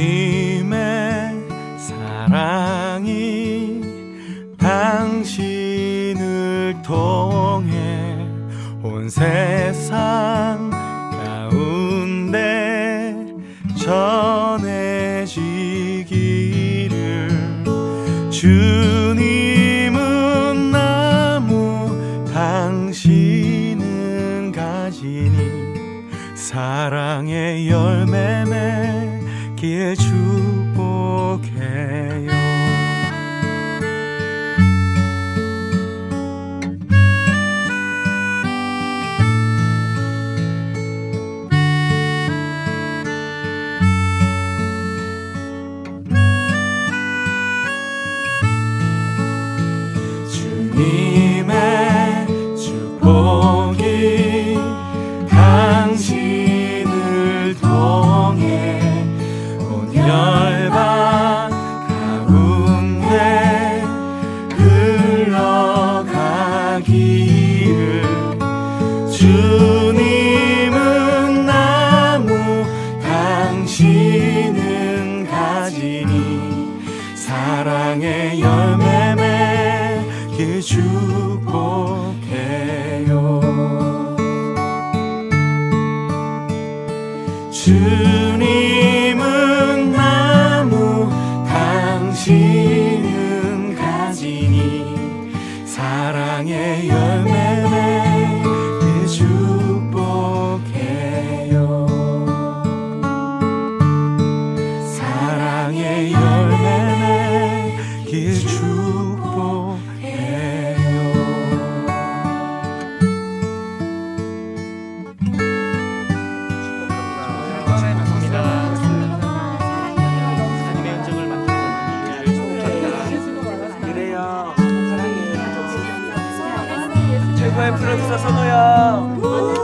주님의 사랑이 당신을 통해 온 세상 가운데 전해지기를 주님은 나무 당신은 가지니 사랑의 열매 맺 기에 축복해요. 주님의 주님은 나무 당신은 가지니 사랑의 열매 맺기 축복해요. 주님 사랑의 열매 최고의 프로듀서 선우야.